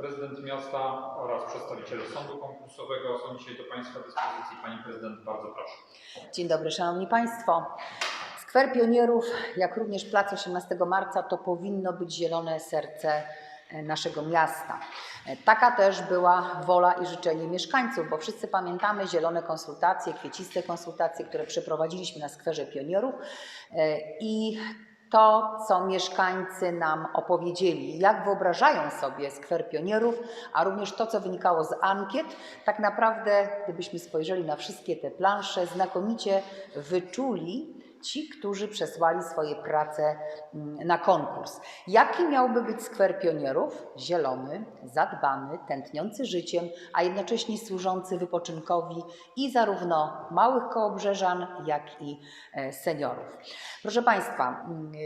Prezydent miasta oraz przedstawiciele sądu konkursowego są dzisiaj do Państwa dyspozycji. Pani prezydent, bardzo proszę. Dzień dobry, Szanowni Państwo. Skwer Pionierów, jak również plac 18 marca, to powinno być zielone serce e, naszego miasta. E, Taka też była wola i życzenie mieszkańców, bo wszyscy pamiętamy zielone konsultacje, kwieciste konsultacje, które przeprowadziliśmy na Skwerze Pionierów E, i to, co mieszkańcy nam opowiedzieli, jak wyobrażają sobie skwer pionierów, a również to, co wynikało z ankiet, tak naprawdę, gdybyśmy spojrzeli na wszystkie te plansze, znakomicie wyczuli ci, którzy przesłali swoje prace mm, na konkurs. Jaki miałby być skwer pionierów? Zielony, zadbany, tętniący życiem, a jednocześnie służący wypoczynkowi i zarówno małych kołobrzeżan, jak i e, seniorów. Proszę Państwa, mm, y,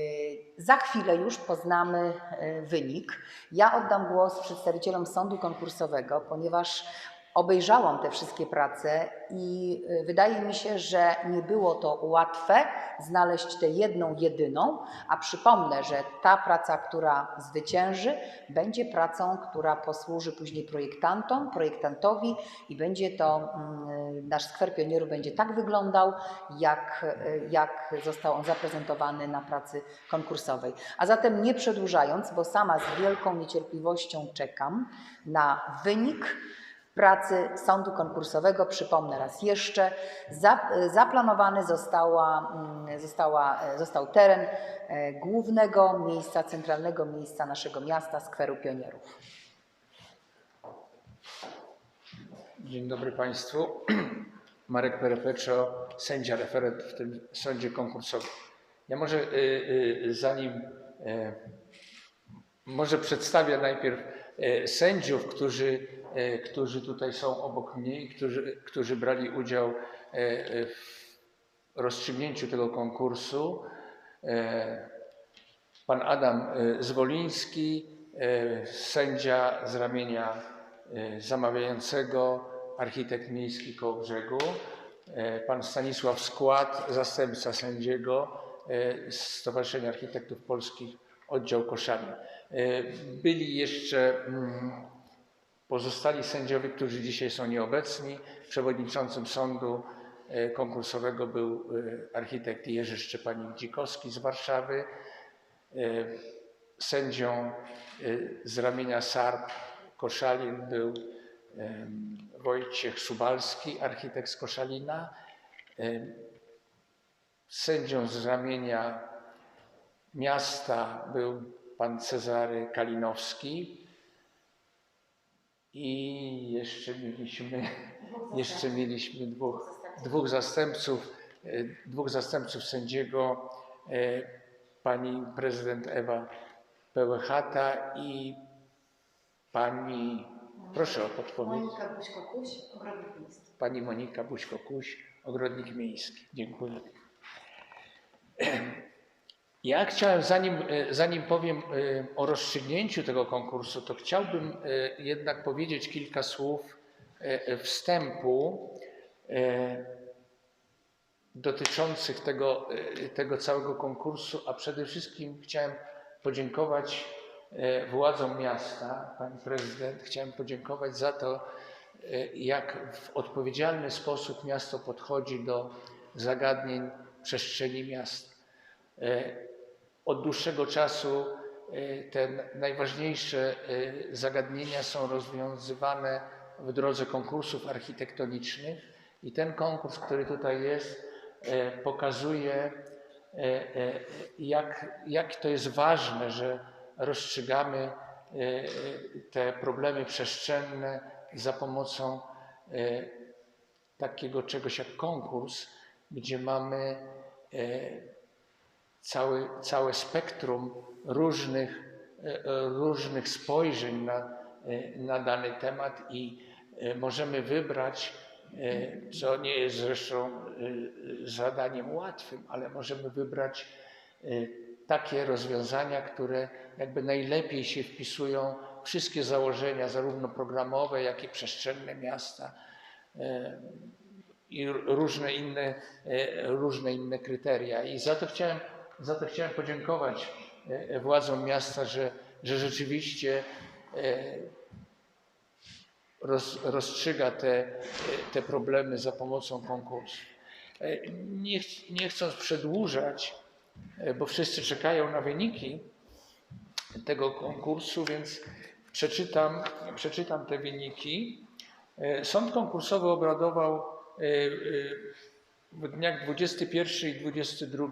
za chwilę już poznamy e, wynik. Ja oddam głos przedstawicielom sądu konkursowego, ponieważ obejrzałam te wszystkie prace i y, wydaje mi się, że nie było to łatwe znaleźć tę jedną, jedyną, a przypomnę, że ta praca, która zwycięży, będzie pracą, która posłuży później projektantom, projektantowi i będzie to, mm, nasz skwer pionierów będzie tak wyglądał, jak, y, jak został on zaprezentowany na pracy konkursowej. A zatem nie przedłużając, bo sama z wielką niecierpliwością czekam na wynik pracy sądu konkursowego. Przypomnę raz jeszcze, za, zaplanowany została, mm, została, został teren e, głównego miejsca, centralnego miejsca naszego miasta, Skweru Pionierów. Dzień dobry Państwu. Marek Perepeczo, sędzia referent w tym sądzie konkursowym. Ja może y, y, zanim może przedstawię najpierw sędziów, którzy, y, którzy tutaj są obok mnie i którzy, którzy brali udział y, w rozstrzygnięciu tego konkursu. Pan Adam Zwoliński, sędzia z ramienia zamawiającego, architekt miejski koło brzegu, pan Stanisław Skład, zastępca sędziego Stowarzyszenia Architektów Polskich, oddział Koszalin. Y, Byli jeszcze mm, pozostali sędziowie, którzy dzisiaj są nieobecni. Przewodniczącym sądu y, konkursowego był y, architekt Jerzy Szczepanik-Dzikowski z Warszawy. Sędzią z ramienia SARP Koszalin był Wojciech Subalski, architekt z Koszalina. Sędzią z ramienia miasta był pan Cezary Kalinowski. I jeszcze mieliśmy, jeszcze mieliśmy dwóch, dwóch zastępców, dwóch zastępców sędziego, y, pani prezydent Ewa Pełechata i pani, proszę o podpowiedź, Monika Buźko-Kuś, Ogrodnik Miejski. pani Monika Buźko-Kuś, ogrodnik miejski. Dziękuję. Ja chciałem, zanim, e, zanim powiem e, o rozstrzygnięciu tego konkursu, to chciałbym e, jednak powiedzieć kilka słów wstępu dotyczących tego, tego całego konkursu, a przede wszystkim chciałem podziękować władzom miasta, pani prezydent, chciałem podziękować za to, jak w odpowiedzialny sposób miasto podchodzi do zagadnień przestrzeni miasta. Od dłuższego czasu e, te najważniejsze e, zagadnienia są rozwiązywane w drodze konkursów architektonicznych i ten konkurs, który tutaj jest, e, pokazuje, jak, jak to jest ważne, że rozstrzygamy te problemy przestrzenne za pomocą takiego czegoś jak konkurs, gdzie mamy cały, całe spektrum różnych, e, e, różnych spojrzeń na, e, na dany temat i możemy wybrać, co nie jest zresztą zadaniem łatwym, ale możemy wybrać takie rozwiązania, które jakby najlepiej się wpisują wszystkie założenia, zarówno programowe, jak i przestrzenne miasta i różne inne, różne inne kryteria. I za to chciałem, za to chciałem podziękować e, władzom miasta, że że rzeczywiście e, roz, rozstrzyga te, te problemy za pomocą konkursu. E, Nie, ch- nie chcąc przedłużać, bo wszyscy czekają na wyniki tego konkursu, więc przeczytam, przeczytam te wyniki. Sąd konkursowy obradował w dniach 21 i 22 e,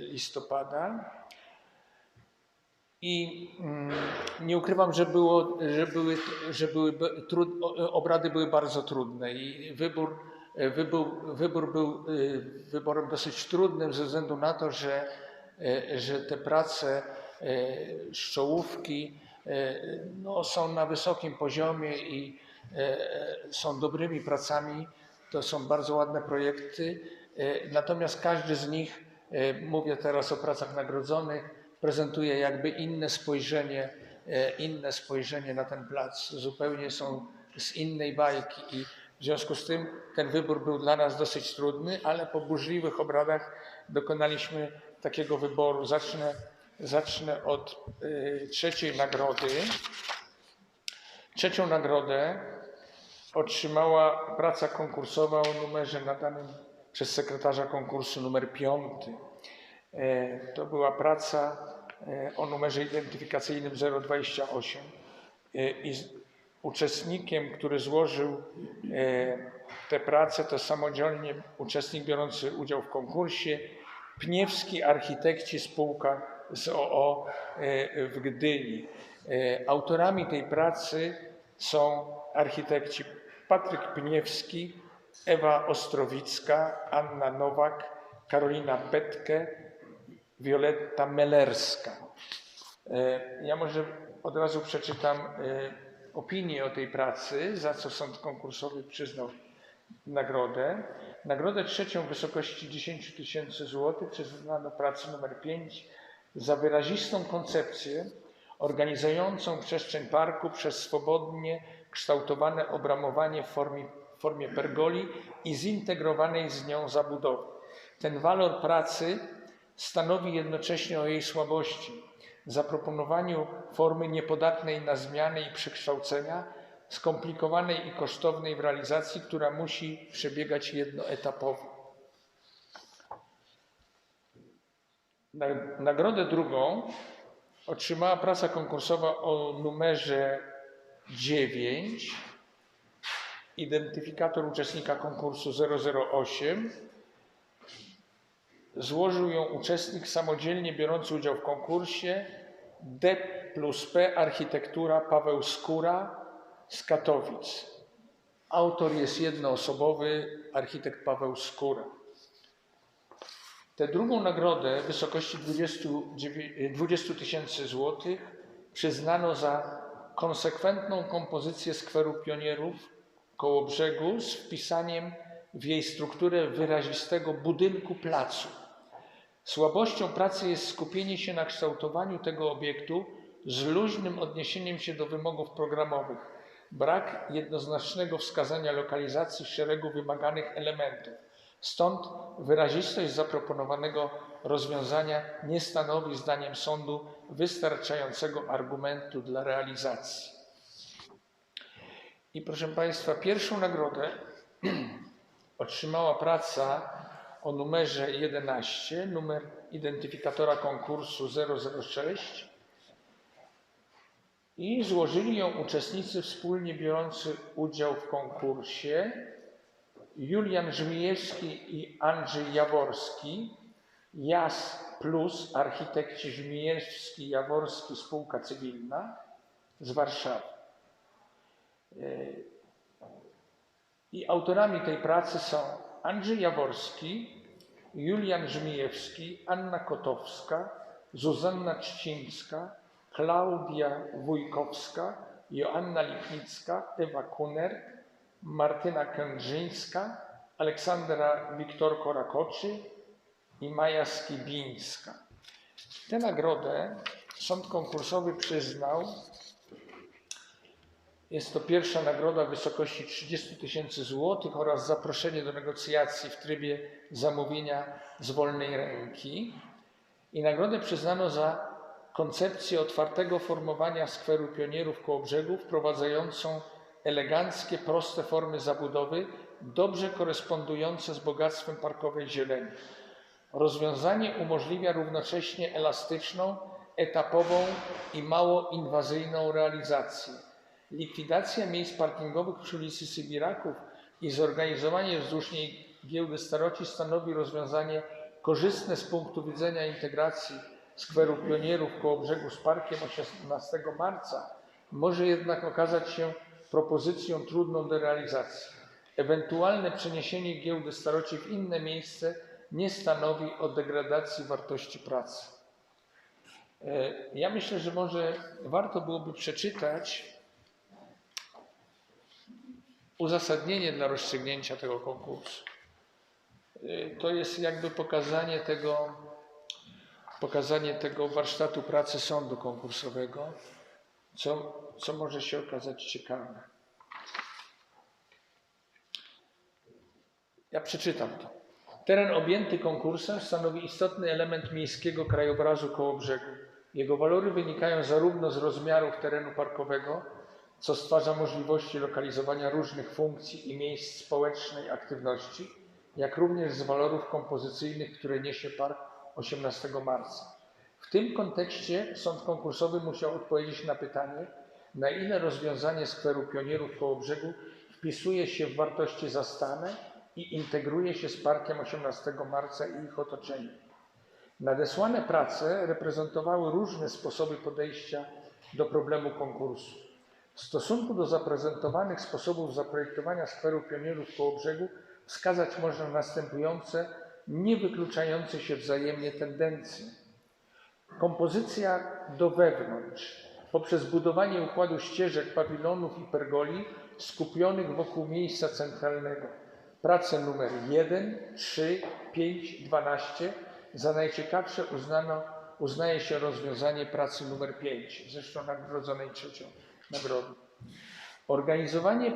listopada. I mm, nie ukrywam, że, było, że, były, że były trud, o- obrady były bardzo trudne i wybór, e, wybór, wybór był e, wyborem dosyć trudnym ze względu na to, że, e, że te prace e, z czołówki e, no, są na wysokim poziomie i e, są dobrymi pracami. To są bardzo ładne projekty. E, Natomiast każdy z nich, e, mówię teraz o pracach nagrodzonych, prezentuje jakby inne spojrzenie, e, inne spojrzenie na ten plac. Zupełnie są z innej bajki i w związku z tym ten wybór był dla nas dosyć trudny, ale po burzliwych obradach dokonaliśmy takiego wyboru. Zacznę, zacznę od e, trzeciej nagrody. Trzecią nagrodę otrzymała praca konkursowa o numerze nadanym przez sekretarza konkursu numer 5. E, To była praca e, o numerze identyfikacyjnym 028 E, i uczestnikiem, który złożył tę pracę, to samodzielnie uczestnik biorący udział w konkursie, Pniewski Architekci spółka z OO w Gdyni. Autorami tej pracy są architekci Patryk Pniewski, Ewa Ostrowicka, Anna Nowak, Karolina Petke, Wioletta Melerska. E, Ja może od razu przeczytam e, opinię o tej pracy, za co sąd konkursowy przyznał nagrodę. Nagrodę trzecią w wysokości 10 tysięcy złotych przyznano pracy numer 5 za wyrazistą koncepcję organizującą przestrzeń parku przez swobodnie kształtowane obramowanie w formie, w formie pergoli i zintegrowanej z nią zabudowy. Ten walor pracy stanowi jednocześnie o jej słabości, zaproponowaniu formy niepodatnej na zmiany i przekształcenia, skomplikowanej i kosztownej w realizacji, która musi przebiegać jednoetapowo. Na- Nagrodę drugą otrzymała praca konkursowa o numerze 9, identyfikator uczestnika konkursu 008. Złożył ją uczestnik samodzielnie biorący udział w konkursie D plus P Architektura Paweł Skóra z Katowic. Autor jest jednoosobowy, architekt Paweł Skóra. Tę drugą nagrodę w wysokości 29 20 tysięcy złotych przyznano za konsekwentną kompozycję skweru pionierów koło brzegu z wpisaniem w jej strukturę wyrazistego budynku placu. Słabością pracy jest skupienie się na kształtowaniu tego obiektu z luźnym odniesieniem się do wymogów programowych. Brak jednoznacznego wskazania lokalizacji szeregu wymaganych elementów. Stąd wyrazistość zaproponowanego rozwiązania nie stanowi, zdaniem sądu, wystarczającego argumentu dla realizacji. I proszę Państwa, pierwszą nagrodę otrzymała praca o numerze 11, numer identyfikatora konkursu 006 i złożyli ją uczestnicy wspólnie biorący udział w konkursie Julian Żmijewski i Andrzej Jaworski, JAS Plus, architekci Żmijewski, Jaworski, spółka cywilna z Warszawy. E, I autorami tej pracy są Andrzej Jaworski, Julian Żmijewski, Anna Kotowska, Zuzanna Trzcińska, Klaudia Wójkowska, Joanna Lipnicka, Ewa Kuner, Martyna Kędrzyńska, Aleksandra Wiktorko Rakoczy i Maja Skibińska. Tę nagrodę sąd konkursowy przyznał. Jest to pierwsza nagroda w wysokości 30 tysięcy złotych oraz zaproszenie do negocjacji w trybie zamówienia z wolnej ręki. I nagrodę przyznano za koncepcję otwartego formowania skweru pionierów koło brzegu, wprowadzającą eleganckie, proste formy zabudowy, dobrze korespondujące z bogactwem parkowej zieleni. Rozwiązanie umożliwia równocześnie elastyczną, etapową i mało inwazyjną realizację. Likwidacja miejsc parkingowych przy ulicy Sybiraków i zorganizowanie wzdłuż niej giełdy staroci stanowi rozwiązanie korzystne z punktu widzenia integracji skweru pionierów koło brzegu z parkiem 18 marca, może jednak okazać się propozycją trudną do realizacji. Ewentualne przeniesienie giełdy staroci w inne miejsce nie stanowi o degradacji wartości pracy. E, Ja myślę, że może warto byłoby przeczytać uzasadnienie dla rozstrzygnięcia tego konkursu. E, To jest jakby pokazanie tego, pokazanie tego warsztatu pracy sądu konkursowego, co, co może się okazać ciekawe. Ja przeczytam to. Teren objęty konkursem stanowi istotny element miejskiego krajobrazu koło brzegu. Jego walory wynikają zarówno z rozmiarów terenu parkowego, co stwarza możliwości lokalizowania różnych funkcji i miejsc społecznej aktywności, jak również z walorów kompozycyjnych, które niesie park 18 marca. W tym kontekście sąd konkursowy musiał odpowiedzieć na pytanie, na ile rozwiązanie skweru pionierów koło brzegu wpisuje się w wartości zastane i integruje się z parkiem 18 marca i ich otoczeniem. Nadesłane prace reprezentowały różne sposoby podejścia do problemu konkursu. W stosunku do zaprezentowanych sposobów zaprojektowania skweru pionierów koło brzegu wskazać można następujące, nie wykluczające się wzajemnie tendencje. Kompozycja do wewnątrz poprzez budowanie układu ścieżek, pawilonów i pergoli skupionych wokół miejsca centralnego. Prace numer 1, 3, 5, 12 za najciekawsze uznano, uznaje się rozwiązanie pracy numer 5, zresztą nagrodzonej trzecią nagrodą. Organizowanie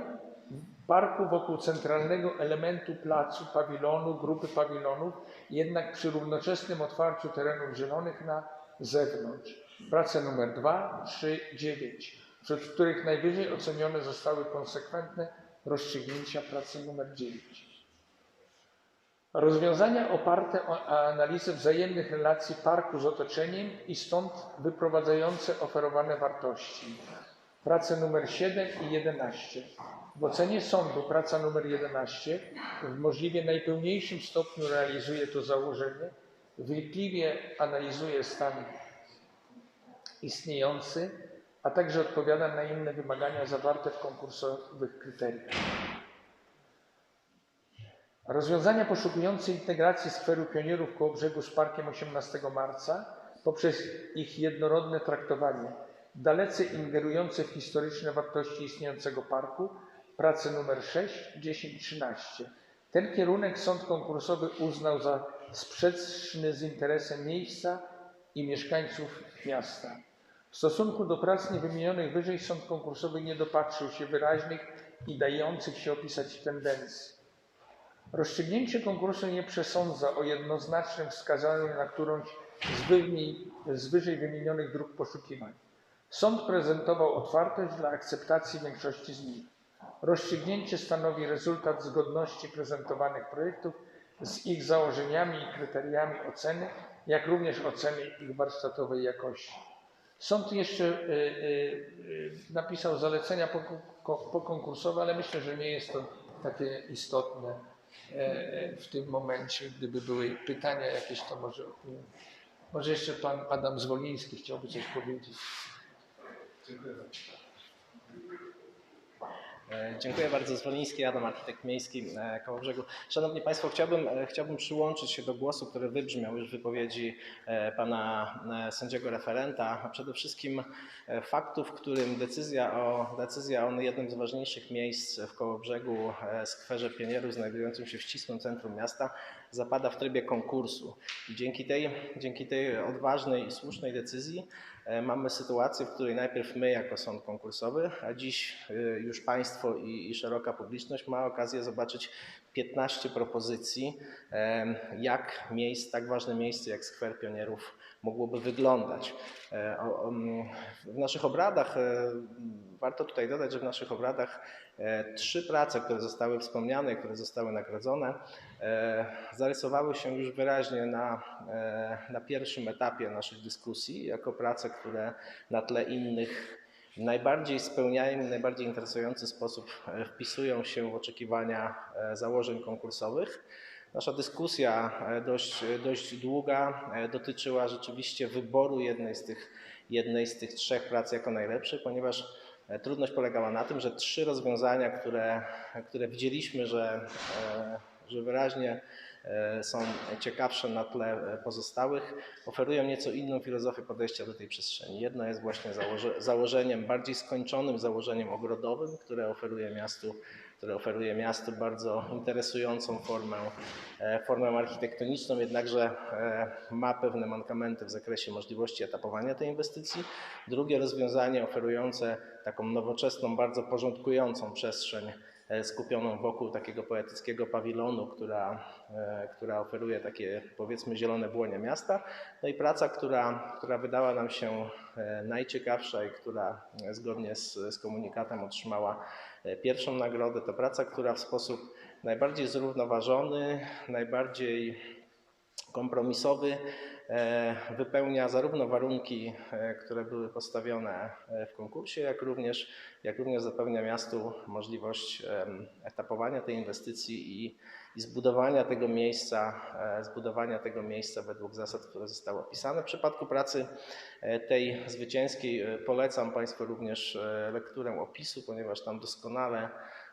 parku wokół centralnego elementu placu, pawilonu, grupy pawilonów, jednak przy równoczesnym otwarciu terenów zielonych na zewnątrz. Prace numer 2, 3, 9, wśród których najwyżej ocenione zostały konsekwentne rozstrzygnięcia pracy numer 9. Rozwiązania oparte o analizę wzajemnych relacji parku z otoczeniem i stąd wyprowadzające oferowane wartości. Prace numer 7 i 11. W ocenie sądu praca numer 11 w możliwie najpełniejszym stopniu realizuje to założenie, wnikliwie analizuje stan istniejący, a także odpowiada na inne wymagania zawarte w konkursowych kryteriach. Rozwiązania poszukujące integracji skweru pionierów koło brzegu z parkiem 18 marca poprzez ich jednorodne traktowanie, dalece ingerujące w historyczne wartości istniejącego parku, prace numer 6, 10, 13. Ten kierunek sąd konkursowy uznał za sprzeczny z interesem miejsca i mieszkańców miasta. W stosunku do prac niewymienionych wyżej sąd konkursowy nie dopatrzył się wyraźnych i dających się opisać tendencji. Rozstrzygnięcie konkursu nie przesądza o jednoznacznym wskazaniu na którąś z, z wyżej wymienionych dróg poszukiwań. Sąd prezentował otwartość dla akceptacji większości z nich. Rozstrzygnięcie stanowi rezultat zgodności prezentowanych projektów z ich założeniami i kryteriami oceny, jak również oceny ich warsztatowej jakości. Sąd jeszcze y, y, napisał zalecenia poko- pokonkursowe, ale myślę, że nie jest to takie istotne w tym momencie. Gdyby były pytania jakieś, to może, może jeszcze pan Adam Zwoliński chciałby coś powiedzieć. E, Dziękuję bardzo. Zwoliński Adam, architekt miejski e, Kołobrzegu. Szanowni Państwo, chciałbym, e, chciałbym przyłączyć się do głosu, który wybrzmiał już w wypowiedzi pana sędziego referenta, a przede wszystkim faktu, w którym decyzja o, decyzja o jednym z ważniejszych miejsc w Kołobrzegu, e, skwerze pionierów znajdującym się w ścisłym centrum miasta, zapada w trybie konkursu. Dzięki tej, dzięki tej odważnej i słusznej decyzji mamy sytuację, w której najpierw my jako sąd konkursowy, a dziś e, już Państwo i szeroka publiczność ma okazję zobaczyć 15 propozycji, jak miejsc, tak ważne miejsce jak Skwer Pionierów mogłoby wyglądać. E, W naszych obradach, e, warto tutaj dodać, że w naszych obradach e, trzy prace, które zostały wspomniane, które zostały nagrodzone, zarysowały się już wyraźnie na, na pierwszym etapie naszych dyskusji, jako prace, które na tle innych najbardziej spełniają w najbardziej interesujący sposób e, wpisują się w oczekiwania e, założeń konkursowych. Nasza dyskusja e, dość, dość długa dotyczyła rzeczywiście wyboru jednej z tych, jednej z tych trzech prac jako najlepszej, ponieważ trudność polegała na tym, że trzy rozwiązania, które, które widzieliśmy, że, że wyraźnie są ciekawsze na tle e, pozostałych, oferują nieco inną filozofię podejścia do tej przestrzeni. Jedno jest właśnie założe, założeniem bardziej skończonym, założeniem ogrodowym, które oferuje miastu które oferuje miastu bardzo interesującą formę, e, formę architektoniczną, jednakże e, ma pewne mankamenty w zakresie możliwości etapowania tej inwestycji. Drugie rozwiązanie oferujące taką nowoczesną, bardzo porządkującą przestrzeń e, skupioną wokół takiego poetyckiego pawilonu, która, e, która oferuje takie powiedzmy zielone błonie miasta. No i praca, która, która wydała nam się e, najciekawsza i która e, zgodnie z, z komunikatem otrzymała e, pierwszą nagrodę, to praca, która w sposób najbardziej zrównoważony, najbardziej kompromisowy e, wypełnia zarówno warunki, e, które były postawione e, w konkursie, jak również, jak również zapewnia miastu możliwość etapowania tej inwestycji i, i zbudowania tego miejsca, e, zbudowania tego miejsca według zasad, które zostały opisane. W przypadku pracy e, tej zwycięskiej e, polecam Państwu również e, lekturę opisu, ponieważ tam doskonale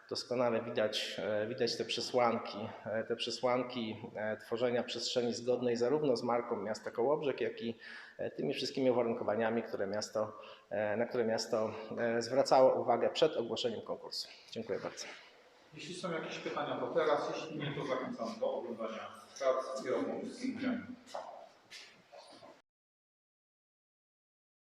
doskonale widać, e, widać te przesłanki, e, te przesłanki e, tworzenia przestrzeni zgodnej zarówno z marką miasta Kołobrzeg, jak i tymi wszystkimi uwarunkowaniami, które miasto, na które miasto zwracało uwagę przed ogłoszeniem konkursu. Dziękuję bardzo. Jeśli są jakieś pytania, to teraz. Jeśli nie, to zachęcam do oglądania prac i rozmów.